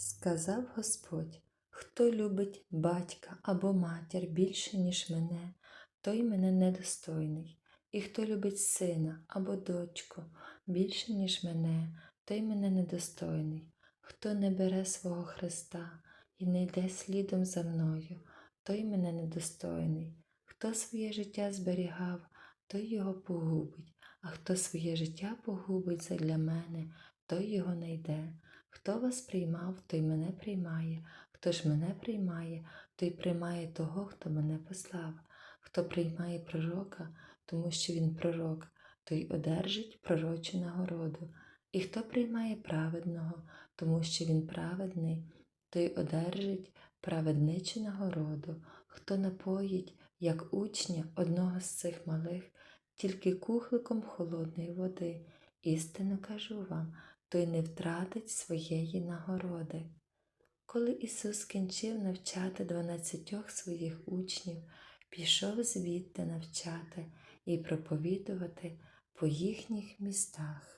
Сказав Господь, хто любить батька або матір більше, ніж мене, той мене недостойний, і хто любить сина або дочку більше, ніж мене, той мене недостойний, хто не бере свого Христа і не йде слідом за мною, той мене недостойний, хто своє життя зберігав, той його погубить, а хто своє життя погубить задля мене, той його найде. Хто вас приймав, той мене приймає, хто ж мене приймає, той приймає того, хто мене послав. Хто приймає пророка, тому що він пророк, той одержить пророчу нагороду. І хто приймає праведного, тому що він праведний, той одержить праведничу нагороду. Хто напоїть, як учня одного з цих малих, тільки кухликом холодної води, істинно кажу вам, той не втратить своєї нагороди. Коли Ісус кінчив навчати дванадцятьох своїх учнів, пішов звідти навчати і проповідувати по їхніх містах.